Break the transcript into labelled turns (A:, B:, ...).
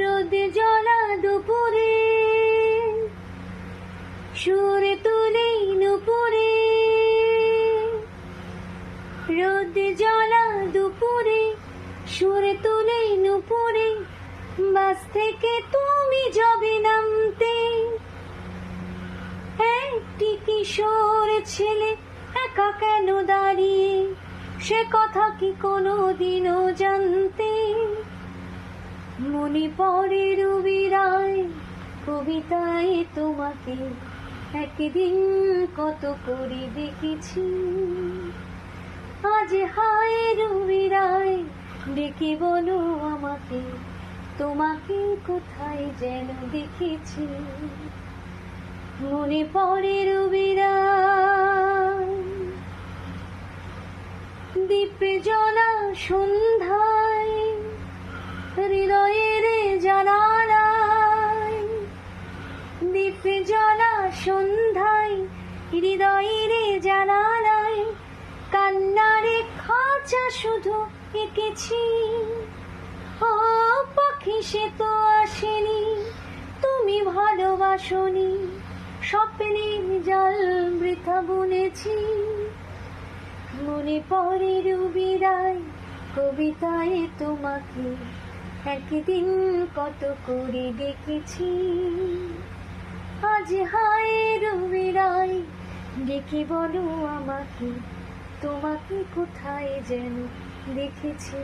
A: রোদে জলা দুপুরে, সুরে তুলে নুপুরে। রোদে জলা দুপুরে, সুরে তুলে নুপুরে, বাস থেকে তুমি যাবে নামতে। একটি কিশোর ছেলে একা কেন দাঁড়িয়ে? সে কথা কি কোনো দিনও জানতে? পড়ে রবি রায় কবিতায় তোমাকে একদিন কত করে দেখেছি। আজ হায় রবি রায় ডেকে বলো আমাকে, তোমাকে কোথায় যেন দেখেছি। মনে পড়ে রবি রায় দ্বীপে জলা সন্ধ্যায় দ্বীপে জলা সন্ধ্যায়, হৃদয়ের জানালায়, কান্নারে খাঁচা শুধু এঁকেছি। ও পাখি, সে তো আসেনি, তুমি ভালোবাসনি স্বপ্নের জল বৃথা বুনেছি। মনে পড়ে রবি রায় কবিতায় তোমাকে একদিন কত করে দেখেছি আজ হায় রুবিরাই। ডেকে বলো আমাকে তোমাকে কোথায় যেন দেখেছি।